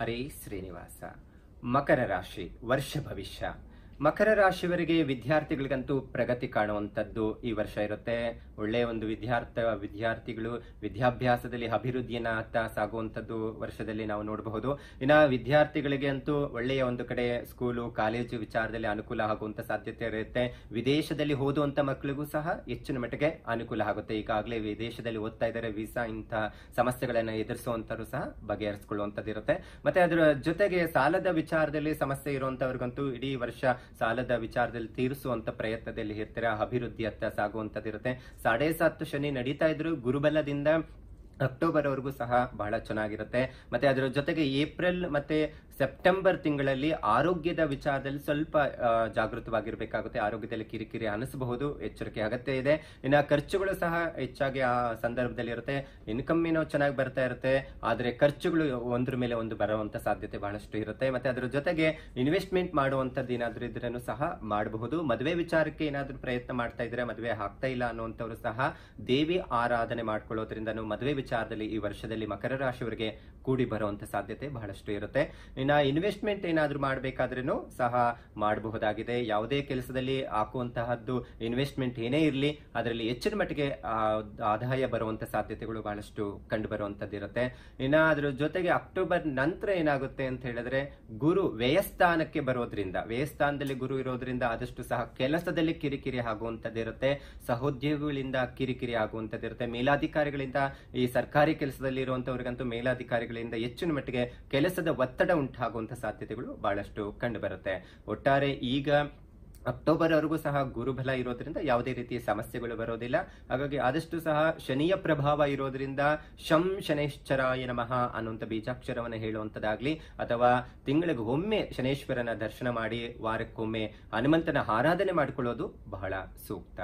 हरे श्रीनिवास। मकर राशि वर्ष भविष्य। ಮಕರ ರಾಶಿಯವರಿಗೆ ವಿದ್ಯಾರ್ಥಿಗಳಿಗಂತೂ ಪ್ರಗತಿ ಕಾಣುವಂಥದ್ದು ಈ ವರ್ಷ ಇರುತ್ತೆ. ಒಳ್ಳೆಯ ಒಂದು ವಿದ್ಯಾರ್ಥ, ವಿದ್ಯಾರ್ಥಿಗಳು ವಿದ್ಯಾಭ್ಯಾಸದಲ್ಲಿ ಅಭಿವೃದ್ಧಿಯನ್ನ ಅತ್ತ ಸಾಗುವಂಥದ್ದು ವರ್ಷದಲ್ಲಿ ನಾವು ನೋಡಬಹುದು. ಇನ್ನು ವಿದ್ಯಾರ್ಥಿಗಳಿಗೆ ಅಂತೂ ಒಳ್ಳೆಯ ಒಂದು ಕಡೆ ಸ್ಕೂಲು ಕಾಲೇಜು ವಿಚಾರದಲ್ಲಿ ಅನುಕೂಲ ಆಗುವಂತ ಸಾಧ್ಯತೆ ಇರುತ್ತೆ. ವಿದೇಶದಲ್ಲಿ ಓದುವಂತ ಮಕ್ಕಳಿಗೂ ಸಹ ಹೆಚ್ಚಿನ ಮಟ್ಟಿಗೆ ಅನುಕೂಲ ಆಗುತ್ತೆ. ಈಗಾಗಲೇ ವಿದೇಶದಲ್ಲಿ ಓದ್ತಾ ಇದ್ದಾರೆ ವೀಸಾ ಇಂಥ ಸಮಸ್ಯೆಗಳನ್ನು ಎದುರಿಸುವಂತರು ಸಹ ಬಗೆಹರಿಸಿಕೊಳ್ಳುವಂಥದ್ದು ಇರುತ್ತೆ ಮತ್ತೆ ಅದರ ಜೊತೆಗೆ ಸಾಲದ ವಿಚಾರದಲ್ಲಿ ಸಮಸ್ಯೆ ಇರುವಂಥವ್ರಿಗಂತೂ ಇಡೀ ವರ್ಷ ಸಾಲದ ವಿಚಾರದಲ್ಲಿ ತೀರಿಸುವಂತ ಪ್ರಯತ್ನದಲ್ಲಿ ಇರ್ತಾರೆ, ಅಭಿವೃದ್ಧಿ ಅತ್ತ ಸಾಗುವಂತದ್ದು ಇರುತ್ತೆ ಸಾಡೆ ಸಾತ್ತು ಶನಿ ನಡೀತಾ ಇದ್ರು, ಗುರುಬಲದಿಂದ ಅಕ್ಟೋಬರ್ ವರೆಗೂ ಸಹ ಬಹಳ ಚೆನ್ನಾಗಿರುತ್ತೆ. ಮತ್ತೆ ಅದರ ಜೊತೆಗೆ ಏಪ್ರಿಲ್ ಮತ್ತೆ ಸೆಪ್ಟೆಂಬರ್ ತಿಂಗಳಲ್ಲಿ ಆರೋಗ್ಯದ ವಿಚಾರದಲ್ಲಿ ಸ್ವಲ್ಪ ಜಾಗೃತವಾಗಿರಬೇಕಾಗುತ್ತೆ. ಆರೋಗ್ಯದಲ್ಲಿ ಕಿರಿಕಿರಿ ಅನಿಸಬಹುದು, ಎಚ್ಚರಿಕೆ ಅಗತ್ಯ ಇದೆ. ಇನ್ನು ಖರ್ಚುಗಳು ಸಹ ಹೆಚ್ಚಾಗಿ ಆ ಸಂದರ್ಭದಲ್ಲಿ ಇರುತ್ತೆ. ಇನ್ಕಮ್ ಏನೋ ಚೆನ್ನಾಗಿ ಬರ್ತಾ ಇರುತ್ತೆ. ಆದರೆ ಖರ್ಚುಗಳು ಒಂದ್ರ ಮೇಲೆ ಒಂದು ಬರುವಂತ ಸಾಧ್ಯತೆ ಬಹಳಷ್ಟು ಇರುತ್ತೆ. ಮತ್ತೆ ಅದರ ಜೊತೆಗೆ ಇನ್ವೆಸ್ಟ್ಮೆಂಟ್ ಮಾಡುವಂತದ್ದು ಏನಾದ್ರೂ ಇದ್ರೂ ಸಹ ಮಾಡಬಹುದು. ಮದುವೆ ವಿಚಾರಕ್ಕೆ ಏನಾದ್ರೂ ಪ್ರಯತ್ನ ಮಾಡ್ತಾ ಇದ್ರೆ ಮದುವೆ ಆಗ್ತಾ ಇಲ್ಲ ಅನ್ನುವಂಥವ್ರು ಸಹ ದೇವಿ ಆರಾಧನೆ ಮಾಡ್ಕೊಳ್ಳೋದ್ರಿಂದ ಮದುವೆ ವಿಚಾರದಲ್ಲಿ ಈ ವರ್ಷದಲ್ಲಿ ಮಕರ ರಾಶಿಯವರಿಗೆ ಕೂಡಿ ಬರುವಂತ ಸಾಧ್ಯತೆ ಬಹಳಷ್ಟು ಇರುತ್ತೆ. ಇನ್ನ ಇನ್ವೆಸ್ಟ್ಮೆಂಟ್ ಏನಾದ್ರೂ ಮಾಡಬೇಕಾದ್ರೂ ಸಹ ಮಾಡಬಹುದಾಗಿದೆ. ಯಾವುದೇ ಕೆಲಸದಲ್ಲಿ ಹಾಕುವಂತಹದ್ದು ಇನ್ವೆಸ್ಟ್ಮೆಂಟ್ ಏನೇ ಇರಲಿ, ಅದರಲ್ಲಿ ಹೆಚ್ಚಿನ ಮಟ್ಟಿಗೆ ಆದಾಯ ಬರುವಂತ ಸಾಧ್ಯತೆಗಳು ಬಹಳಷ್ಟು ಕಂಡು ಬರುವಂತದ್ದು ಇರುತ್ತೆ. ಇನ್ನ ಅದ್ರ ಜೊತೆಗೆ ಅಕ್ಟೋಬರ್ ನಂತರ ಏನಾಗುತ್ತೆ ಅಂತ ಹೇಳಿದ್ರೆ ಗುರು ವ್ಯಯಸ್ಥಾನಕ್ಕೆ ಬರೋದ್ರಿಂದ, ವ್ಯಯಸ್ಥಾನದಲ್ಲಿ ಗುರು ಇರೋದ್ರಿಂದ ಆದಷ್ಟು ಸಹ ಕೆಲಸದಲ್ಲಿ ಕಿರಿಕಿರಿ ಆಗುವಂತದ್ದಿರುತ್ತೆ. ಸಹೋದ್ಯೋಗಿಗಳಿಂದ ಕಿರಿಕಿರಿ ಆಗುವಂತದ್ದಿರುತ್ತೆ. ಮೇಲಾಧಿಕಾರಿಗಳಿಂದ ಈ ಸರ್ಕಾರಿ ಕೆಲಸದಲ್ಲಿ ಇರುವಂತವರಿಗಂತೂ ಮೇಲಾಧಿಕಾರಿಗಳಿಂದ ಹೆಚ್ಚಿನ ಮಟ್ಟಿಗೆ ಕೆಲಸದ ಒತ್ತಡ ಉಂಟಾಗುವಂತಹ ಸಾಧ್ಯತೆಗಳು ಬಹಳಷ್ಟು ಕಂಡುಬರುತ್ತೆ. ಒಟ್ಟಾರೆ ಈಗ ಅಕ್ಟೋಬರ್ ವರೆಗೂ ಸಹ ಗುರುಬಲ ಇರೋದ್ರಿಂದ ಯಾವುದೇ ರೀತಿಯ ಸಮಸ್ಯೆಗಳು ಬರೋದಿಲ್ಲ. ಹಾಗಾಗಿ ಆದಷ್ಟು ಸಹ ಶನಿಯ ಪ್ರಭಾವ ಇರೋದ್ರಿಂದ ಶಂ ಶನೇಶ್ವರಾಯ ನಮಃ ಅನ್ನುವಂಥ ಬೀಜಾಕ್ಷರವನ್ನು ಹೇಳುವಂತದಾಗ್ಲಿ ಅಥವಾ ತಿಂಗಳಿಗೆ ಒಮ್ಮೆ ಶನೇಶ್ವರನ ದರ್ಶನ ಮಾಡಿ ವಾರಕ್ಕೊಮ್ಮೆ ಹನುಮಂತನ ಆರಾಧನೆ ಮಾಡಿಕೊಳ್ಳೋದು ಬಹಳ ಸೂಕ್ತ.